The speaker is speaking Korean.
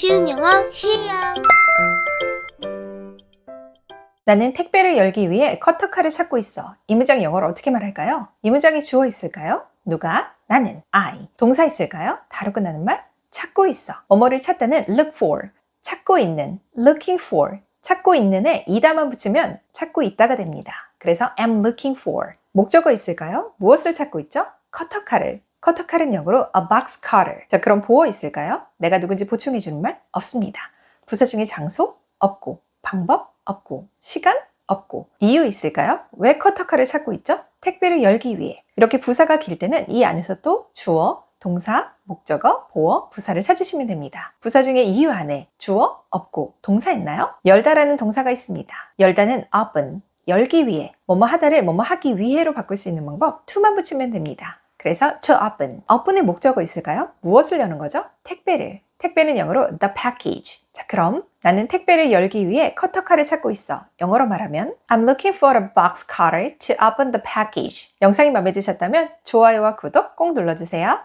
쉬운 영어 쉬요. 나는 택배를 열기 위해 커터칼을 찾고 있어. 이 문장 영어로 어떻게 말할까요? 이 문장이 주어 있을까요? 누가? 나는. I. 동사 있을까요? 다로 끝나는 말? 찾고 있어. 뭐뭐를 찾다는 look for. 찾고 있는. looking for. 찾고 있는에 이다만 붙이면 찾고 있다가 됩니다. 그래서 am looking for. 목적어 있을까요? 무엇을 찾고 있죠? 커터칼을. 커터칼은 영어로 a box cutter. 자, 그럼 보어 있을까요? 내가 누군지 보충해 주는 말? 없습니다. 부사 중에 장소? 없고. 방법? 없고. 시간? 없고. 이유 있을까요? 왜 커터칼을 찾고 있죠? 택배를 열기 위해. 이렇게 부사가 길 때는 이 안에서 또 주어, 동사, 목적어, 보어, 부사를 찾으시면 됩니다. 부사 중에 이유 안에 주어, 없고, 동사 있나요? 열다라는 동사가 있습니다. 열다는 open, 열기 위해, 뭐뭐 하다를 뭐뭐 하기 위해로 바꿀 수 있는 방법, to만 붙이면 됩니다. 그래서 to open, open의 목적어 있을까요? 무엇을 여는 거죠? 택배를. 택배는 영어로 the package. 자, 그럼 나는 택배를 열기 위해 커터칼을 찾고 있어. 영어로 말하면 I'm looking for a box cutter to open the package. 영상이 마음에 드셨다면 좋아요와 구독 꼭 눌러주세요.